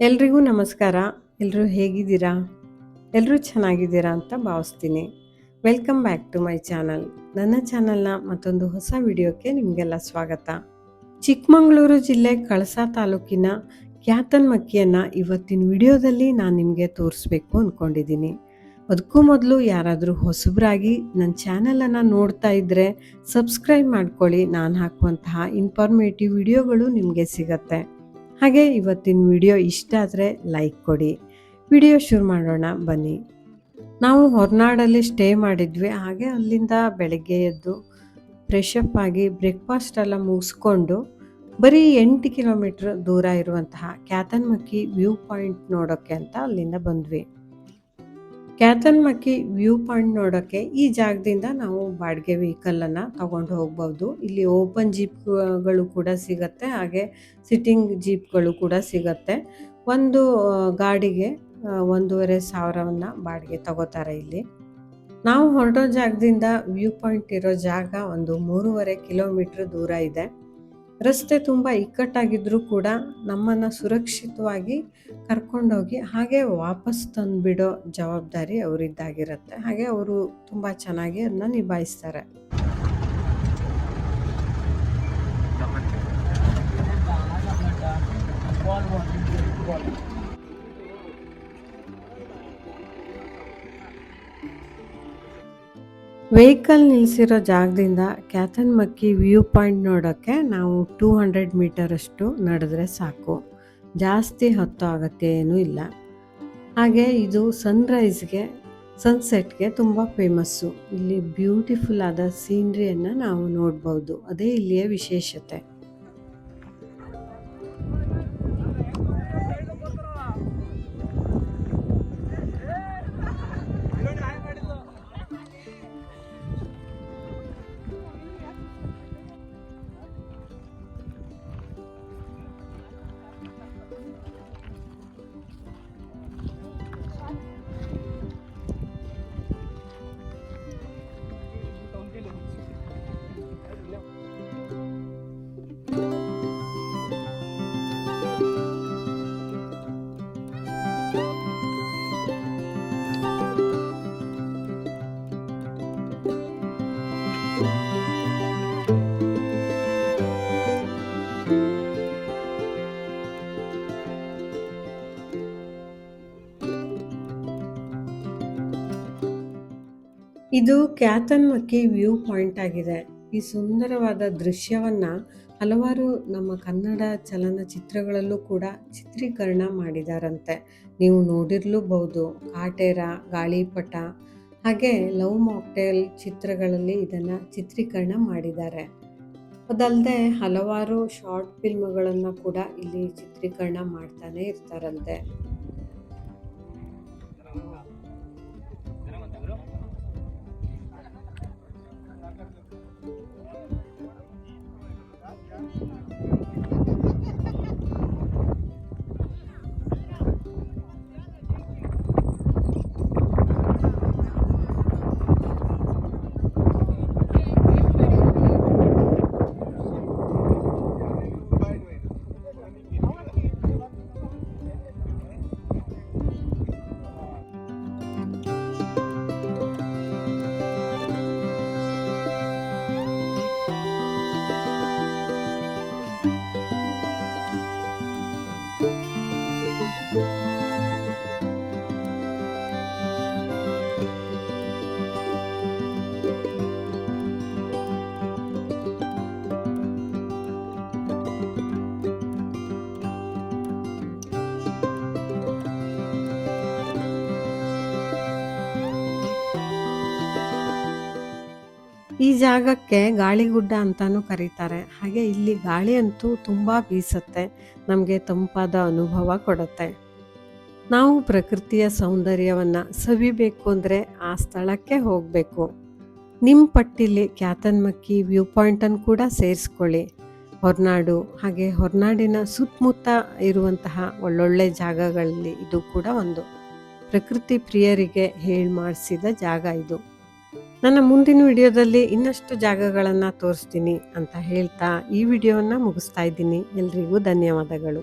ಎಲ್ರಿಗೂ ನಮಸ್ಕಾರ. ಎಲ್ಲರೂ ಹೇಗಿದ್ದೀರಾ? ಎಲ್ಲರೂ ಚೆನ್ನಾಗಿದ್ದೀರಾ ಅಂತ ಭಾವಿಸ್ತೀನಿ. Welcome back to my channel. ನನ್ನ ಚಾನಲ್ನ ಮತ್ತೊಂದು ಹೊಸ ವಿಡಿಯೋಕ್ಕೆ ನಿಮಗೆಲ್ಲ ಸ್ವಾಗತ. ಚಿಕ್ಕಮಗಳೂರು ಜಿಲ್ಲೆ ಕಳಸ ತಾಲೂಕಿನ ಕ್ಯಾತನ್ಮಕ್ಕಿಯನ್ನು ಇವತ್ತಿನ ವಿಡಿಯೋದಲ್ಲಿ ನಾನು ನಿಮಗೆ ತೋರಿಸ್ಬೇಕು ಅಂದ್ಕೊಂಡಿದ್ದೀನಿ ಅದಕ್ಕೂ ಮೊದಲು ಯಾರಾದರೂ ಹೊಸಬರಾಗಿ ನನ್ನ ಚಾನಲನ್ನು ನೋಡ್ತಾ ಇದ್ದರೆ ಸಬ್ಸ್ಕ್ರೈಬ್ ಮಾಡ್ಕೊಳ್ಳಿ. ನಾನು ಹಾಕುವಂತಹ ಇನ್ಫಾರ್ಮೇಟಿವ್ ವಿಡಿಯೋಗಳು ನಿಮಗೆ ಸಿಗತ್ತೆ. ಹಾಗೆ ಇವತ್ತಿನ ವಿಡಿಯೋ ಇಷ್ಟ ಆದರೆ ಲೈಕ್ ಕೊಡಿ. ವಿಡಿಯೋ ಶುರು ಮಾಡೋಣ, ಬನ್ನಿ. ನಾವು ಹೊರನಾಡಲ್ಲಿ ಸ್ಟೇ ಮಾಡಿದ್ವಿ, ಹಾಗೆ ಅಲ್ಲಿಂದ ಬೆಳಗ್ಗೆ ಎದ್ದು ಫ್ರೆಶಪ್ ಆಗಿ ಬ್ರೇಕ್ಫಾಸ್ಟ್ ಎಲ್ಲ ಮುಗಿಸ್ಕೊಂಡು ಬರೀ ಎಂಟು ಕಿಲೋಮೀಟ್ರ್ ದೂರ ಇರುವಂತಹ ಕ್ಯಾತನ್ಮಕ್ಕಿ ವ್ಯೂ ಪಾಯಿಂಟ್ ನೋಡೋಕ್ಕೆ ಅಂತ ಅಲ್ಲಿಂದ ಬಂದ್ವಿ. ಕ್ಯಾತನ್ಮಕ್ಕಿ ವ್ಯೂ ಪಾಯಿಂಟ್ ನೋಡೋಕ್ಕೆ ಈ ಜಾಗದಿಂದ ನಾವು ಬಾಡಿಗೆ ವೆಹಿಕಲನ್ನು ತಗೊಂಡು ಹೋಗ್ಬೋದು. ಇಲ್ಲಿ ಓಪನ್ ಜೀಪ್ಗಳು ಕೂಡ ಸಿಗತ್ತೆ, ಹಾಗೆ ಸಿಟ್ಟಿಂಗ್ ಜೀಪ್ಗಳು ಕೂಡ ಸಿಗತ್ತೆ. ಒಂದು ಗಾಡಿಗೆ ಒಂದೂವರೆ ಸಾವಿರವನ್ನು ಬಾಡಿಗೆ ತಗೋತಾರೆ ಇಲ್ಲಿ. ನಾವು ಹೊರಟೋ ಜಾಗದಿಂದ ವ್ಯೂ ಪಾಯಿಂಟ್ ಇರೋ ಜಾಗ ಒಂದು ಮೂರುವರೆ ಕಿಲೋಮೀಟ್ರ್ ದೂರ ಇದೆ. ರಸ್ತೆ ತುಂಬ ಇಕ್ಕಟ್ಟಾಗಿದ್ರೂ ಕೂಡ ನಮ್ಮನ್ನು ಸುರಕ್ಷಿತವಾಗಿ ಕರ್ಕೊಂಡೋಗಿ ಹಾಗೆ ವಾಪಸ್ ತಂದುಬಿಡೋ ಜವಾಬ್ದಾರಿ ಅವರಿದ್ದಾಗಿರುತ್ತೆ. ಹಾಗೆ ಅವರು ತುಂಬ ಚೆನ್ನಾಗಿ ಅದನ್ನ ನಿಭಾಯಿಸ್ತಾರೆ. ವೆಹಿಕಲ್ ನಿಲ್ಲಿಸಿರೋ ಜಾಗದಿಂದ ಕ್ಯಾತನ್ಮಕ್ಕಿ ವ್ಯೂ ಪಾಯಿಂಟ್ ನೋಡೋಕ್ಕೆ ನಾವು ಟೂ ಹಂಡ್ರೆಡ್ ಮೀಟರಷ್ಟು ನಡೆದ್ರೆ ಸಾಕು. ಜಾಸ್ತಿ ಹೊತ್ತು ಆಗುತ್ತೆ ಏನೂ ಇಲ್ಲ. ಹಾಗೆ ಇದು ಸನ್ರೈಸ್ಗೆ ಸನ್ಸೆಟ್ಗೆ ತುಂಬ ಫೇಮಸ್ಸು ಇಲ್ಲಿ ಬ್ಯೂಟಿಫುಲ್ ಆದ ಸೀನ್ರಿಯನ್ನು ನಾವು ನೋಡ್ಬೋದು. ಅದೇ ಇಲ್ಲಿಯ ವಿಶೇಷತೆ. ಇದು ಕ್ಯಾತನ್ಮಕ್ಕಿ ವ್ಯೂ ಪಾಯಿಂಟ್ ಆಗಿದೆ. ಈ ಸುಂದರವಾದ ದೃಶ್ಯವನ್ನ ಹಲವಾರು ನಮ್ಮ ಕನ್ನಡ ಚಲನಚಿತ್ರಗಳಲ್ಲೂ ಕೂಡ ಚಿತ್ರೀಕರಣ ಮಾಡಿದಾರಂತೆ. ನೀವು ನೋಡಿರ್ಲೂಬಹುದು ಕಾಟೇರ ಗಾಳಿಪಟ, ಹಾಗೆ ಲವ್ ಮಾಕ್ಟೇಲ್ ಚಿತ್ರಗಳಲ್ಲಿ ಇದನ್ನ ಚಿತ್ರೀಕರಣ ಮಾಡಿದ್ದಾರೆ. ಅದಲ್ಲದೆ ಹಲವಾರು ಶಾರ್ಟ್ ಫಿಲ್ಮ್ಗಳನ್ನು ಕೂಡ ಇಲ್ಲಿ ಚಿತ್ರೀಕರಣ ಮಾಡ್ತಾನೆ ಇರ್ತಾರಂತೆ. ಈ ಜಾಗಕ್ಕೆ ಗಾಳಿಗುಡ್ಡ ಅಂತಾನೂ ಕರೀತಾರೆ. ಹಾಗೆ ಇಲ್ಲಿ ಗಾಳಿ ಅಂತೂ ತುಂಬ ಬೀಸುತ್ತೆ. ನಮಗೆ ತಂಪಾದ ಅನುಭವ ಕೊಡುತ್ತೆ. ನಾವು ಪ್ರಕೃತಿಯ ಸೌಂದರ್ಯವನ್ನು ಸವಿಬೇಕು ಅಂದರೆ ಆ ಸ್ಥಳಕ್ಕೆ ಹೋಗಬೇಕು. ನಿಮ್ಮ ಪಟ್ಟಿಲಿ ಕ್ಯಾತನ್ಮಕ್ಕಿ ವ್ಯೂ ಪಾಯಿಂಟನ್ನು ಕೂಡ ಸೇರಿಸ್ಕೊಳ್ಳಿ. ಹೊರನಾಡು ಹಾಗೆ ಹೊರನಾಡಿನ ಸುತ್ತಮುತ್ತ ಇರುವಂತಹ ಒಳ್ಳೊಳ್ಳೆ ಜಾಗಗಳಲ್ಲಿ ಇದು ಕೂಡ ಒಂದು. ಪ್ರಕೃತಿ ಪ್ರಿಯರಿಗೆ ಹೇಳಿ ಮಾಡಿಸಿದ ಜಾಗ ಇದು. ನನ್ನ ಮುಂದಿನ ವಿಡಿಯೋದಲ್ಲಿ ಇನ್ನಷ್ಟು ಜಾಗಗಳನ್ನು ತೋರಿಸ್ತೀನಿ ಅಂತ ಹೇಳ್ತಾ ಈ ವಿಡಿಯೋವನ್ನು ಮುಗಿಸ್ತಾ ಇದ್ದೀನಿ. ಎಲ್ರಿಗೂ ಧನ್ಯವಾದಗಳು.